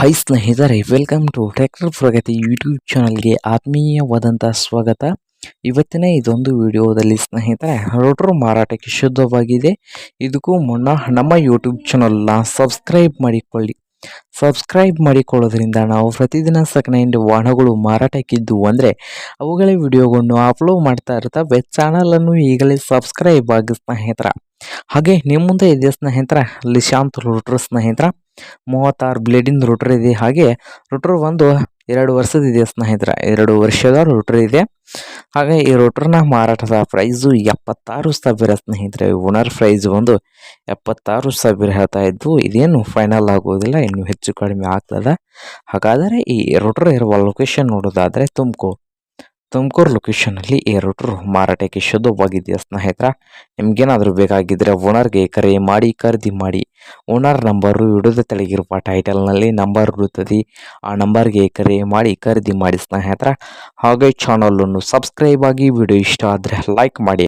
Hi ಸ್ನೇಹಿತರೆ welcome to tractor Pragati YouTube ಚಾನಲ್ಗೆ ಆತ್ಮೀಯವಾದಂಥ ಸ್ವಾಗತ. ಇವತ್ತಿನ ಇದೊಂದು ವಿಡಿಯೋದಲ್ಲಿ ಸ್ನೇಹಿತರೆ, ರೋಟರ್ ಮಾರಾಟಕ್ಕೆ ಶುದ್ಧವಾಗಿದೆ. ಇದಕ್ಕೂ ಮುನ್ನ ನಮ್ಮ ಯೂಟ್ಯೂಬ್ ಚಾನಲ್ನ ಸಬ್ಸ್ಕ್ರೈಬ್ ಮಾಡಿಕೊಳ್ಳಿ. ಸಬ್ಸ್ಕ್ರೈಬ್ ಮಾಡಿಕೊಳ್ಳೋದ್ರಿಂದ ನಾವು ಪ್ರತಿದಿನ ಸೆಕೆಂಡ್ ವಾಹನಗಳು ಮಾರಾಟಕ್ಕಿದ್ದು ಅಂದರೆ, ಅವುಗಳ ವಿಡಿಯೋಗಳನ್ನು ಅಪ್ಲೋಡ್ ಮಾಡ್ತಾ ಇರ್ತವೆ ಚಾನಲನ್ನು ಈಗಲೇ ಸಬ್ಸ್ಕ್ರೈಬ್ ಆಗಿ ಸ್ನೇಹಿತರ. ಹಾಗೆ ನಿಮ್ಮ ಮುಂದೆ ಇದೆ ಸ್ನೇಹಿತರ ಲಿಶಾಂತ್ ರೋಟ್ರ್ ಸ್ನೇಹಿತರ. ಮೂವತ್ತಾರು ಬ್ಲೇಡಿಂದ ರೋಟ್ರ್ ಇದೆ. ಹಾಗೆ ರೋಟ್ರ್ ಒಂದು ಎರಡು ವರ್ಷದ ಇದೆ ಸ್ನೇಹಿತರ. ಎರಡು ವರ್ಷದ ರೋಟ್ರ್ ಇದೆ. ಹಾಗೆ ಈ ರೋಟ್ರನ ಮಾರಾಟದ ಪ್ರೈಸು ಎಪ್ಪತ್ತಾರು ಸಾವಿರ ಸ್ನೇಹಿತರೆ. ಓನರ್ ಪ್ರೈಸ್ ಒಂದು ಎಪ್ಪತ್ತಾರು ಸಾವಿರ ಹೇಳ್ತಾ ಇದ್ದು ಇದೇನು ಫೈನಲ್ ಆಗೋದಿಲ್ಲ. ಇನ್ನು ಹೆಚ್ಚು ಕಡಿಮೆ ಆಗ್ತದೆ. ಹಾಗಾದರೆ ಈ ರೋಟ್ರ್ ಇರುವ ಲೊಕೇಶನ್ ನೋಡೋದಾದರೆ ತುಮಕೂರು. ತುಮಕೂರು ಲೊಕೇಶನಲ್ಲಿ ಈ ರೋಟ್ರು ಮಾರಾಟಕ್ಕೆ ಶುದ್ಧವಾಗಿದೆಯಾ ಸ್ನೇಹಿತರ? ಬೇಕಾಗಿದ್ರೆ ಬೇಕಾಗಿದ್ದರೆ ಓನರ್ಗೆ ಕರೆ ಮಾಡಿ, ಖರೀದಿ ಮಾಡಿ. ಓನರ್ ನಂಬರು ಹಿಡಿದು ತೆಳಗಿರುವ ಟೈಟಲ್ನಲ್ಲಿ ನಂಬರ್ ಇರುತ್ತದೆ. ಆ ನಂಬರ್ಗೆ ಕರೆ ಮಾಡಿ, ಖರೀದಿ ಮಾಡಿ ಸ್ನೇಹಿತರ. ಹಾಗೆ ಚಾನಲನ್ನು ಸಬ್ಸ್ಕ್ರೈಬ್ ಆಗಿ ವಿಡಿಯೋ ಇಷ್ಟ ಆದರೆ ಲೈಕ್ ಮಾಡಿ.